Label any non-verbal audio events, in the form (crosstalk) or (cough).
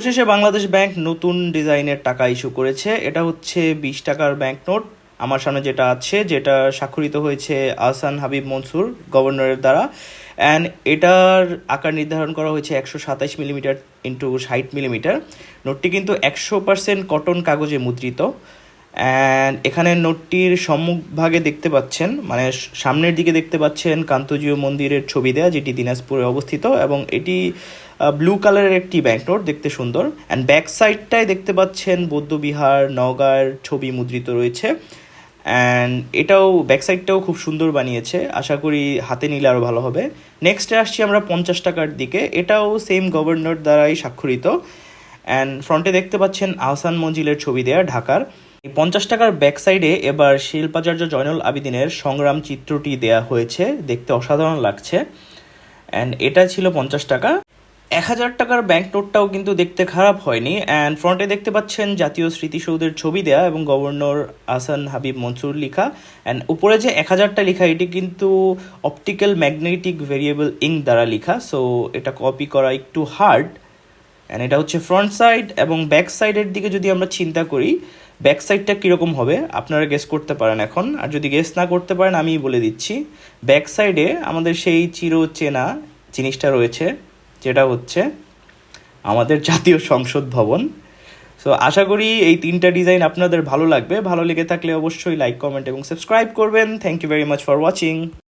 অবশেষে বাংলাদেশ ব্যাংক নতুন ডিজাইনের টাকা ইস্যু করেছে। এটা হচ্ছে বিশ টাকার ব্যাংক নোট। আমার সামনে যেটা আছে, যেটা স্বাক্ষরিত হয়েছে আহসান হাবিব মনসুর, গভর্নরের দ্বারা। অ্যান্ড এটার আকার নির্ধারণ করা হয়েছে একশো সাতাইশ মিলিমিটার ইন্টু ষাট মিলিমিটার। নোটটি কিন্তু একশো পার্সেন্ট কটন কাগজে মুদ্রিত। অ্যান্ড এখানে নোটটির সম্মুখভাগে দেখতে পাচ্ছেন মানে সামনের দিকে দেখতে পাচ্ছেন কান্তজীয় মন্দিরের ছবি দেয়া, যেটি দিনাজপুরে অবস্থিত, এবং এটি ব্লু কালারের একটি ব্যাংক নোট দেখতে সুন্দর। অ্যান্ড ব্যাক সাইডটায় দেখতে পাচ্ছেন বৌদ্ধবিহার নওগাঁর ছবি মুদ্রিত রয়েছে। অ্যান্ড এটাও ব্যাক সাইডটাও খুব সুন্দর বানিয়েছে। আশা করি হাতে নিলে আরও ভালো হবে। নেক্সটে আসছি আমরা পঞ্চাশ টাকার দিকে। এটাও সেম গভর্নর দ্বারাই স্বাক্ষরিত। অ্যান্ড ফ্রন্টে দেখতে পাচ্ছেন আহসান মঞ্জিলের ছবি দেয়া, ঢাকার। এই পঞ্চাশ টাকার ব্যাক সাইডে এবার শিল্পাচার্য জয়নুল আবিদিনের সংগ্রাম চিত্রটি দেয়া হয়েছে। দেখতে অসাধারণ লাগছে। অ্যান্ড এটা ছিল পঞ্চাশ টাকা। এক হাজার টাকার ব্যাংক নোটটাও কিন্তু দেখতে খারাপ হয়নি। অ্যান্ড ফ্রন্টে দেখতে পাচ্ছেন জাতীয় স্মৃতিসৌধের ছবি দেয়া এবং গভর্নর আসান হাবিব মনসুর লেখা। অ্যান্ড উপরে যে এক হাজারটা লেখা, এটি কিন্তু অপটিক্যাল ম্যাগনেটিক ভেরিয়েবল ইঙ্ক দ্বারা লেখা। সো এটা কপি করা একটু হার্ড অ্যান্ড এটা হচ্ছে ফ্রন্ট সাইড এবং ব্যাক সাইডের দিকে যদি আমরা চিন্তা করি ব্যাক সাইডটা কীরকম হবে? আপনারা গেস করতে পারেন এখন। আর যদি গেস না করতে পারেন আমি বলে দিচ্ছি। ব্যাক সাইডে আমাদের সেই চির চেনা জিনিসটা রয়েছে, যেটা হচ্ছে আমাদের (laughs) জাতীয় সংসদ ভবন। সো আশা করি এই তিনটা ডিজাইন আপনাদের ভালো লাগবে। ভালো লেগে থাকলে অবশ্যই লাইক কমেন্ট এবং সাবস্ক্রাইব করবেন। Thank you very much for watching